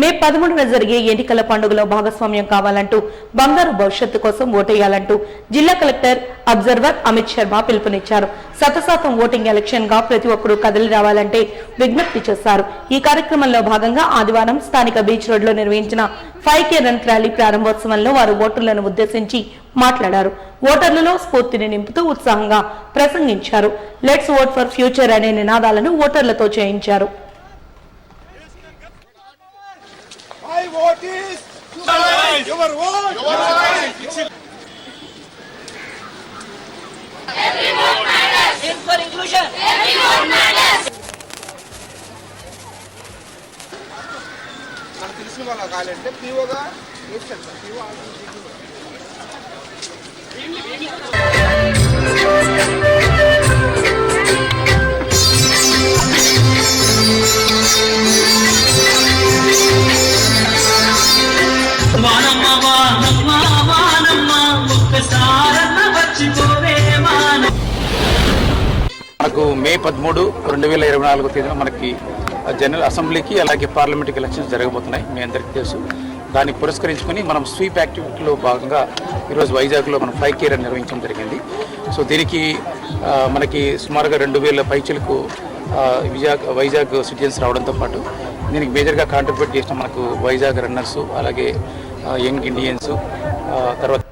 మే పదమూడున జరిగే ఎన్నికల పండుగలో భాగస్వామ్యం కావాలంటూ బంగారు భవిష్యత్తు కోసం ఓటేయాలంటూ జిల్లా కలెక్టర్ అబ్జర్వర్ అమిత్ శర్మ పిలుపునిచ్చారు. శతశాతం ఓటింగ్ ఎలక్షన్గా ప్రతి ఒక్కరూ కదిలి రావాలంటే విజ్ఞప్తి చేశారు. ఈ కార్యక్రమంలో భాగంగా ఆదివారం స్థానిక బీచ్ రోడ్లో నిర్వహించిన ఫైవ్ కే రన్ ర్యాలీ ప్రారంభోత్సవంలో వారు ఓటర్లను ఉద్దేశించి మాట్లాడారు. ఓటర్లలో స్ఫూర్తిని నింపుతూ ఉత్సాహంగా ప్రసంగించారు. లెట్స్ ఓట్ ఫర్ ఫ్యూచర్ అనే నినాదాలను ఓటర్లతో చేయించారు. My vote is your vote. Your vote. In for inclusion. మనకు తెలిసిన వాళ్ళ కావాలంటే పీఓగా వేస్తాను సార్ పీఓ మనకు మే పదమూడు రెండు వేల ఇరవై నాలుగు తేదీన మనకి జనరల్ అసెంబ్లీకి అలాగే పార్లమెంట్కి ఎలక్షన్స్ జరగబోతున్నాయి మీ అందరికీ తెలుసు. దాన్ని పురస్కరించుకొని మనం స్వీప్ యాక్టివిటీలో భాగంగా ఈరోజు వైజాగ్లో మనం ఫైవ్ కేర్ నిర్వహించడం జరిగింది. సో దీనికి మనకి సుమారుగా రెండు వేల పైచలకు విజాగ్ వైజాగ్ సిటిజన్స్ రావడంతో పాటు దీనికి మేజర్గా కాంట్రిబ్యూట్ చేసిన మనకు వైజాగ్ రన్నర్స్ అలాగే యంగ్ ఇండియన్స్ తర్వాత